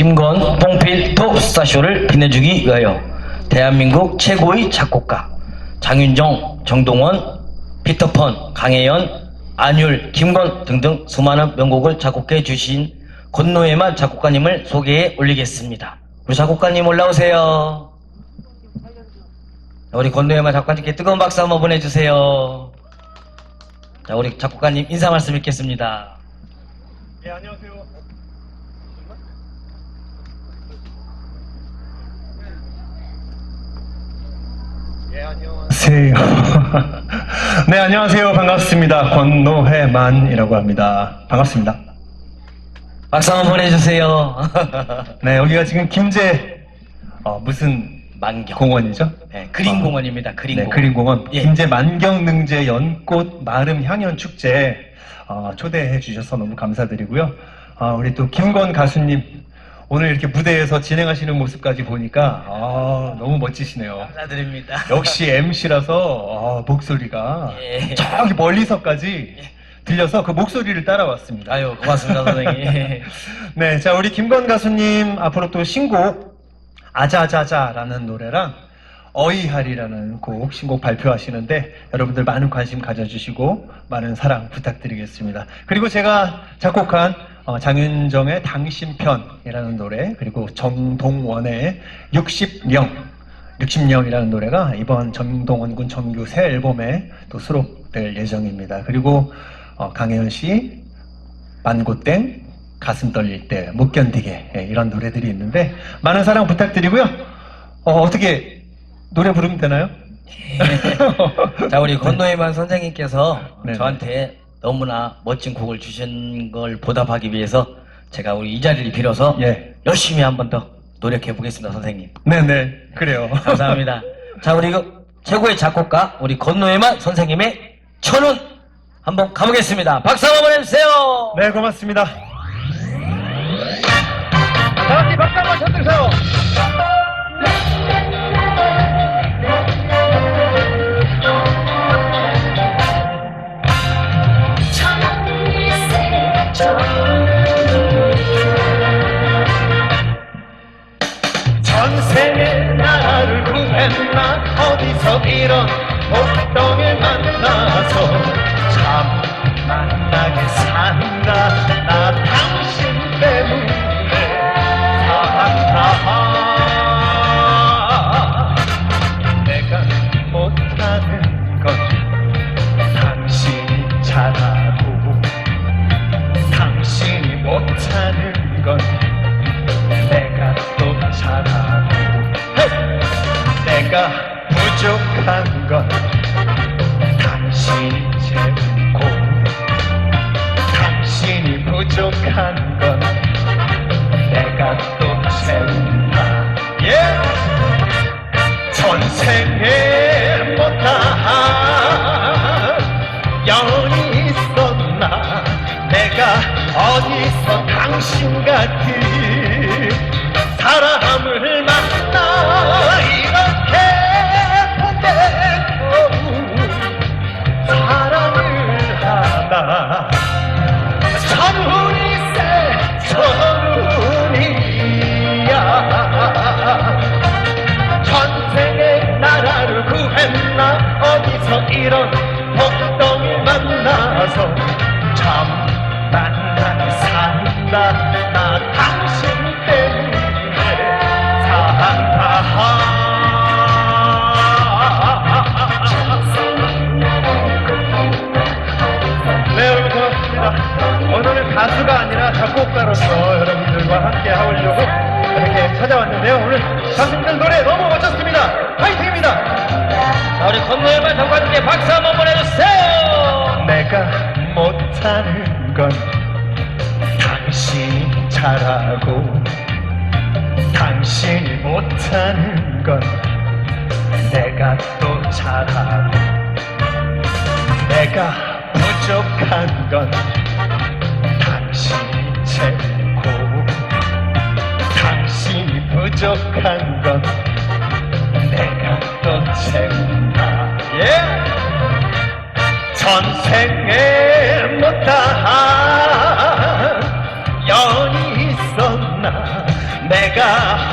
김건 뽕필 톱스타쇼를 빛내주기 위하여 대한민국 최고의 작곡가 장윤정, 정동원, 피터펀, 강혜연, 안율, 김건 등등 수많은 명곡을 작곡해 주신 권노예만 작곡가님을 소개해 올리겠습니다. 우리 작곡가님 올라오세요. 우리 권노예만 작곡가님께 뜨거운 박수 한번 보내주세요. 자, 우리 작곡가님 인사 말씀 읽겠습니다. 예, 안녕하세요. 예, 안녕하세요. 네, 안녕하세요. 반갑습니다. 권노해만이라고 합니다. 반갑습니다. 박수 한번 보내주세요. 네, 여기가 지금 김제 어, 무슨 만경. 공원이죠? 네, 그린공원입니다. 네, 그린공원. 그린 공원. 예. 김제 만경능제 연꽃 마름 향연 축제 어, 초대해 주셔서 너무 감사드리고요. 아, 우리 또 김건 가수님 오늘 이렇게 무대에서 진행하시는 모습까지 보니까 아, 너무 멋지시네요. 감사드립니다. 역시 MC라서 목소리가 예. 저기 멀리서까지 들려서 그 목소리를 따라왔습니다. 아유, 고맙습니다, 선생님. 네, 자 우리 김건 가수님 앞으로 또 신곡 아자자자라는 노래랑 어이하리라는 곡 신곡 발표하시는데 여러분들 많은 관심 가져주시고 많은 사랑 부탁드리겠습니다. 그리고 제가 작곡한 어, 장윤정의 당신편이라는 노래 그리고 정동원의 60령 60령이라는 노래가 이번 정동원 군 정규 새 앨범에 또 수록될 예정입니다. 그리고 어, 강혜연 씨 만고땡, 가슴 떨릴 때, 못 견디게, 예, 이런 노래들이 있는데, 많은 사랑 부탁드리고요. 어, 떻게 노래 부르면 되나요? 자, 우리 권노예만 선생님께서 네. 저한테 너무나 멋진 곡을 주신 걸 보답하기 위해서 제가 우리 이 자리를 빌어서 예. 열심히 한 번 더 노력해 보겠습니다, 선생님. 네네, 그래요. 감사합니다. 자, 우리 그 최고의 작곡가 우리 권노예만 선생님의 천운 한번 가보겠습니다. 박수 한번 보내주세요. 네, 고맙습니다. 다 같이 박수 한번 쳐주세요. 못하는 건 내가 또 잘하고 내가 부족한 건 당신이 채우고 당신이 부족한 건 내가 또 채운다 예! 전생에 오늘은 가수가 아니라 작곡가로서 여러분들과 함께 하려고 이렇게 찾아왔는데요. 오늘 가수님들 노래 너무 멋졌습니다. 화이팅입니다. 자, 우리 권노예만 작곡가님께 박수 한번 보내주세요. 내가 못하는 건 당신이 잘하고 당신이 못하는 건 내가 또 잘하고 내가 부족한 건 당신이 채우고 당신이 부족한 건 내가 또 채운다 예! 전생에 못다 내가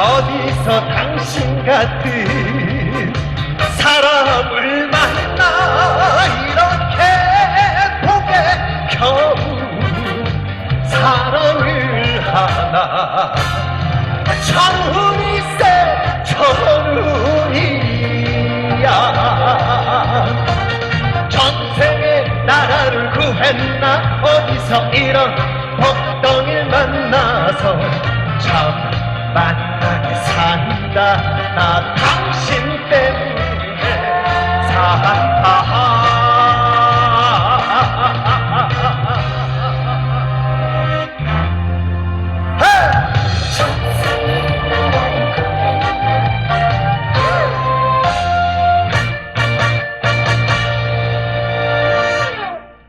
어디서 당신 같은 사람을 만나 이렇게 보게 겨우 사랑을 하나. 천운이세 천운이야. 전생에 나라를 구했나? 어디서 이런 복덩이를 만나서 나 당신 때문에 산다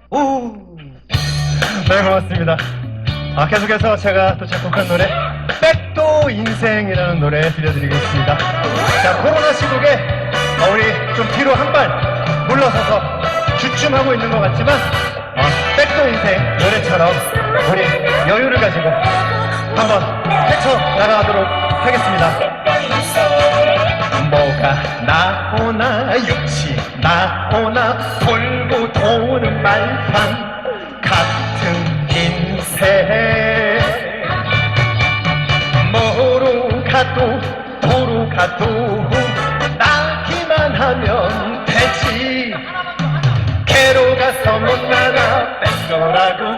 오. 네, 고맙습니다. 아, 계속해서 제가 또 작곡한 노래, 백 도 인생이라는 노래 들려드리겠습니다. 자, 코로나 시국에 어, 우리 좀 뒤로 한 발 물러서서 주춤하고 있는 것 같지만, 어, 백도 인생 노래처럼 우리 여유를 가지고 한번 헤쳐 나가도록 하겠습니다. 개로 가서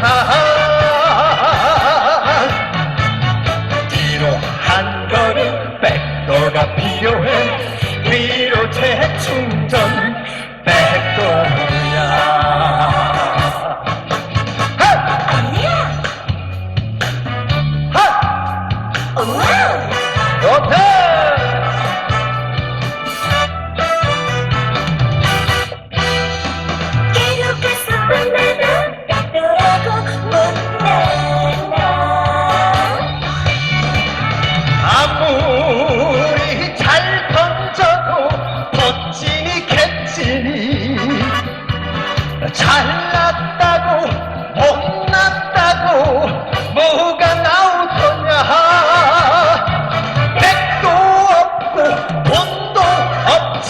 ha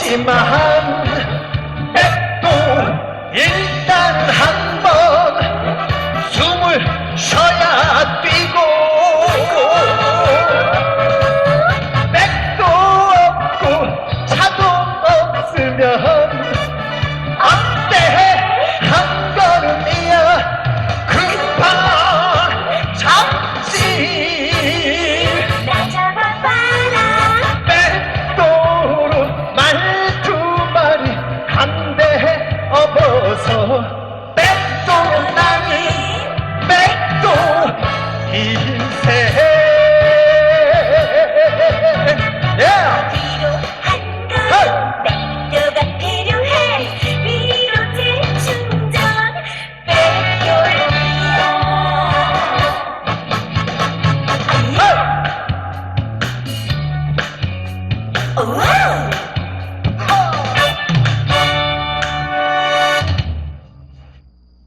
In my heart.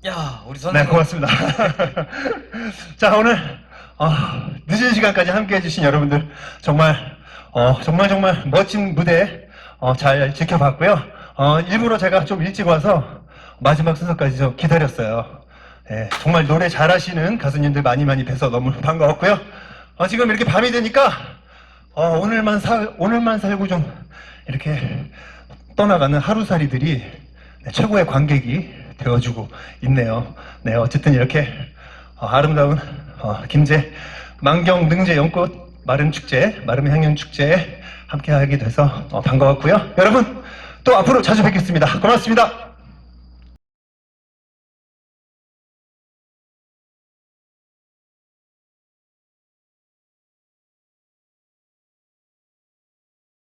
야 우리 네, 선생님. 고맙습니다. 자, 오늘 어, 늦은 시간까지 함께 해주신 여러분들 정말 어, 정말 정말 멋진 무대 어, 잘 지켜봤고요. 어, 일부러 제가 좀 일찍 와서 마지막 순서까지 좀 기다렸어요. 예, 정말 노래 잘하시는 가수님들 많이 많이 뵈서 너무 반가웠고요. 어, 지금 이렇게 밤이 되니까 어, 오늘만 살 오늘만 살고 좀 이렇게 떠나가는 하루살이들이 네, 최고의 관객이 되어주고 있네요. 네, 어쨌든 이렇게 어, 아름다운 어, 김제 만경 능제 연꽃 마름 축제 마름 향연 축제에 함께하게 돼서 어, 반가웠고요. 여러분 또 앞으로 자주 뵙겠습니다. 고맙습니다.